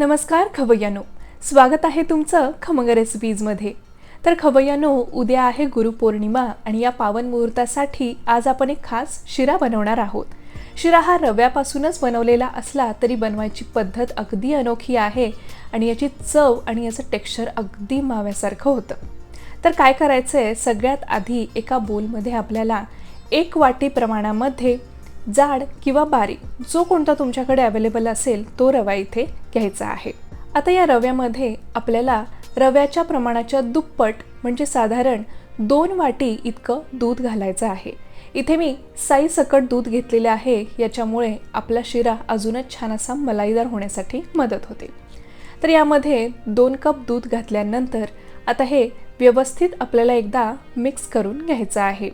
नमस्कार खवय्यानो. स्वागत आहे तुमचं खमंग रेसिपीजमध्ये तर खवय्यानो उद्या आहे गुरुपौर्णिमा आणि या पावन मुहूर्तासाठी आज आपण एक खास शिरा बनवणार आहोत. शिरा हा रव्यापासूनच बनवलेला असला तरी बनवायची पद्धत अगदी अनोखी आहे आणि याची चव आणि याचं टेक्स्चर अगदी माव्यासारखं होतं. तर काय करायचं आहे सगळ्यात आधी एका बोलमध्ये आपल्याला एक वाटी प्रमाणामध्ये जाड किंवा बारीक जो कोणता तुमच्याकडे अवेलेबल असेल तो रवा इथे घ्यायचा आहे. आता या रव्यामध्ये आपल्याला रव्याच्या प्रमाणाच्या दुप्पट म्हणजे साधारण दोन वाटी इतकं दूध घालायचं आहे. इथे मी साई सकट दूध घेतलेले आहे याच्यामुळे आपला शिरा अजूनच छान असा मलाईदार होण्यासाठी मदत होते. तर यामध्ये दोन कप दूध घातल्यानंतर आता हे व्यवस्थित आपल्याला एकदा मिक्स करून घ्यायचं आहे.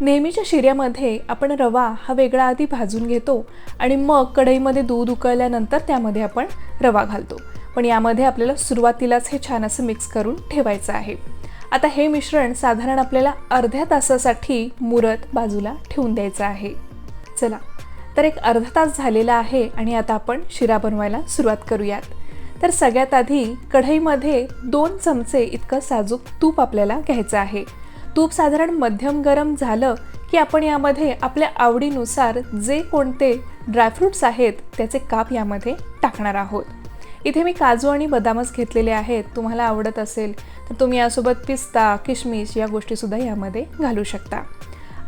नेहमीच्या शिऱ्यामध्ये आपण रवा हा वेगळा आधी भाजून घेतो आणि मग कढईमध्ये दूध उकळल्यानंतर त्यामध्ये आपण रवा घालतो. पण यामध्ये आपल्याला सुरुवातीलाच हे छान असं मिक्स करून ठेवायचं आहे. आता हे मिश्रण साधारण आपल्याला अर्ध्या तासासाठी मुरत बाजूला ठेवून द्यायचं आहे. चला तर एक अर्धा तास झालेला आहे आणि आता आपण शिरा बनवायला सुरुवात करूयात. तर सगळ्यात आधी कढईमध्ये दोन चमचे इतकं साजूक तूप आपल्याला घ्यायचं आहे. तूप साधारण मध्यम गरम झालं की आपण यामध्ये आपल्या आवडीनुसार जे कोणते ड्रायफ्रूट्स आहेत त्याचे काप यामध्ये टाकणार आहोत. इथे मी काजू आणि बदामच घेतलेले आहेत. तुम्हाला आवडत असेल तर तुम्ही यासोबत पिस्ता किशमिश या गोष्टीसुद्धा यामध्ये घालू शकता.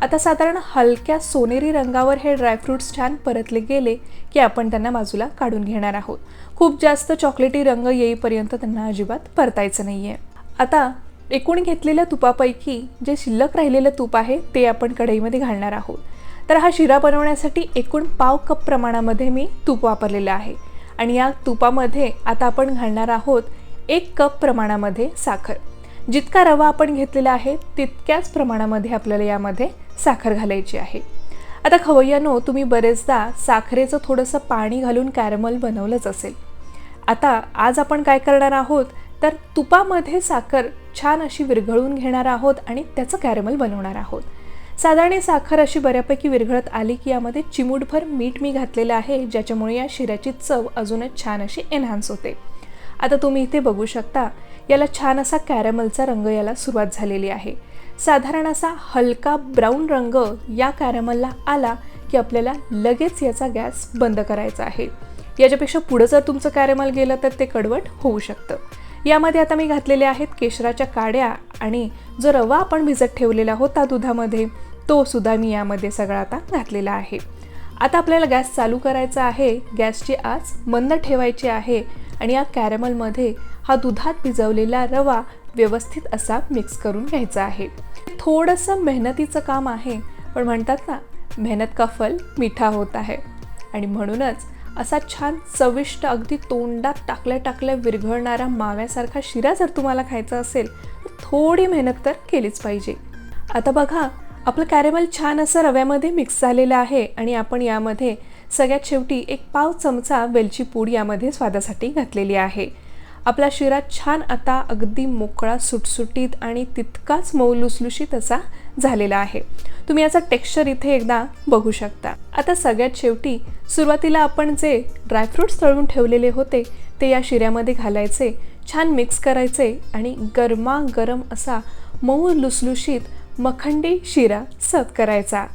आता साधारण हलक्या सोनेरी रंगावर हे ड्रायफ्रूट्स छान परतले गेले की आपण त्यांना बाजूला काढून घेणार आहोत. खूप जास्त चॉकलेटी रंग येईपर्यंत त्यांना अजिबात परतायचं नाही आहे आता एकूण घेतलेल्या तुपापैकी जे शिल्लक राहिलेलं तूप आहे ते आपण कढईमध्ये घालणार आहोत. तर हा शिरा बनवण्यासाठी एकूण पाव कप प्रमाणामध्ये मी तूप वापरलेलं आहे. आणि या तुपामध्ये आता आपण घालणार आहोत एक कप प्रमाणामध्ये साखर. जितका रवा आपण घेतलेला आहे तितक्याच प्रमाणामध्ये आपल्याला यामध्ये साखर घालायची आहे. आता खवय्यानो तुम्ही बरेचदा साखरेचं थोडंसं पाणी घालून कॅरमल बनवलंच असेल. आता आज आपण काय करणार आहोत तर तुपामध्ये साखर छान अशी विरघळून घेणार आहोत आणि त्याचं कॅरमल बनवणार आहोत. साधारण साखर अशी बऱ्यापैकी विरघळत आली की यामध्ये चिमूटभर मीठ मी घातलेलं आहे ज्याच्यामुळे या शिऱ्याची चव अजूनच छान अशी एनहान्स होते. आता तुम्ही इथे बघू शकता याला छान असा कॅरमलचा रंग याला सुरुवात झालेली आहे. साधारण असा हलका ब्राऊन रंग या कॅरमलला आला की आपल्याला लगेच याचा गॅस बंद करायचा आहे. याच्यापेक्षा पुढं जर तुमचं कॅरेमल गेलं तर ते कडवट होऊ शकतं. यामध्ये आता मी घातलेले आहेत केशराच्या काड्या आणि जो रवा आपण भिजत ठेवलेला होता दुधामध्ये तो सुद्धा मी यामध्ये सगळा आता घातलेला आहे. आता आपल्याला गॅस चालू करायचा आहे. गॅसची आज मंद ठेवायची आहे आणि या कॅरेमलमध्ये हा दुधात भिजवलेला रवा व्यवस्थित असा मिक्स करून घ्यायचा आहे. थोडंसं मेहनतीचं काम आहे पण म्हणतात ना मेहनत का फल मिठा होत आहे. आणि म्हणूनच असा छान चविष्ट अगदी तोंडात टाकल्या टाकल्या विरघळणारा माव्यासारखा शिरा जर तुम्हाला खायचा असेल तर थोडी मेहनत तर केलीच पाहिजे. आता बघा आपलं कॅरेमल छान असं रव्यामध्ये मिक्स झालेलं आहे आणि आपण यामध्ये सगळ्यात शेवटी एक पाव चमचा वेलची पूड यामध्ये स्वादासाठी घातलेली आहे. आपला शिरा छान आता अगदी मोकळा सुटसुटीत आणि तितकाच मऊ लुसलुशीत असा झालेला आहे. तुम्ही याचा टेक्स्चर इथे एकदा बघू शकता. आता सगळ्यात शेवटी सुरुवातीला आपण जे ड्रायफ्रूट्स तळून ठेवलेले होते ते या शिऱ्यामध्ये घालायचे छान मिक्स करायचे आणि गरमागरम असा मऊ लुसलुशीत मखंडी शिरा सर्व करायचा.